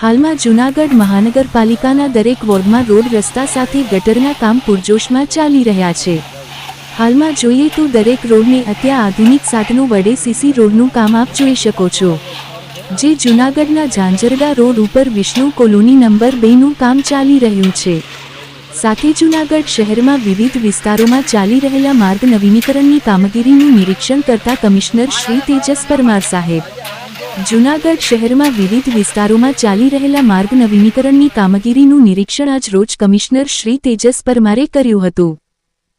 હાલમાં જૂનાગઢ મહાનગરપાલિકાના દરેક વોર્ડમાં રોડ રસ્તા સાથે ગટરના કામ પૂરજોશમાં ચાલી રહ્યા છે. હાલમાં જોઈએ તો દરેક રોડને અત્યાધુનિક સાધનો વડે સીસી રોડનું કામ આપ જોઈ શકો છો. જે જૂનાગઢના ઝાંઝરડા રોડ ઉપર વિષ્ણુ કોલોની નંબર બેનું કામ ચાલી રહ્યું છે. સાથે જૂનાગઢ શહેરમાં વિવિધ વિસ્તારોમાં ચાલી રહેલા માર્ગ નવીનીકરણની કામગીરીનું નિરીક્ષણ કરતા કમિશનર શ્રી તેજસ પરમાર સાહેબ જૂનાગઢ શહેરમાં વિવિધ વિસ્તારોમાં ચાલી રહેલા માર્ગ નવીનીકરણની કામગીરીનું નિરીક્ષણ આજ રોજ કમિશનર શ્રી તેજસ પરમારે કર્યું હતું.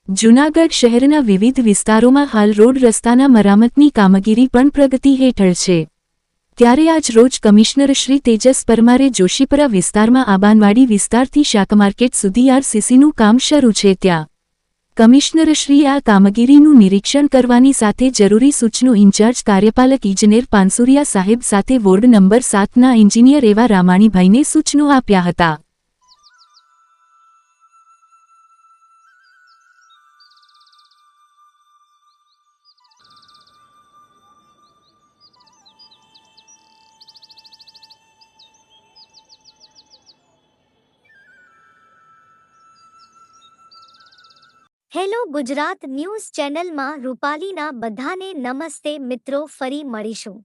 જૂનાગઢ શહેરના વિવિધ વિસ્તારોમાં હાલ રોડ રસ્તાના મરામતની કામગીરી પણ પ્રગતિ હેઠળ છે. ત્યારે આજ રોજ કમિશનર શ્રી તેજસ પરમારે જોશીપરા વિસ્તારમાં આબાનવાડી વિસ્તારથી શાક માર્કેટ સુધી આરસીસીનું કામ શરૂ છે ત્યાં. કમિશનરશ્રીએ આ કામગીરીનું નિરીક્ષણ કરવાની સાથે જરૂરી સૂચનો ઇન્ચાર્જ કાર્યપાલક ઇજનેર પાનસુરિયા સાહેબ સાથે વોર્ડ નંબર સાતના એન્જિનિયર એવા રામાણીભાઈને સૂચનો આપ્યા હતા. હેલો ગુજરાત ન્યૂઝ ચેનલમાં રૂપાલીના બધાને નમસ્તે મિત્રો ફરી મળીશું.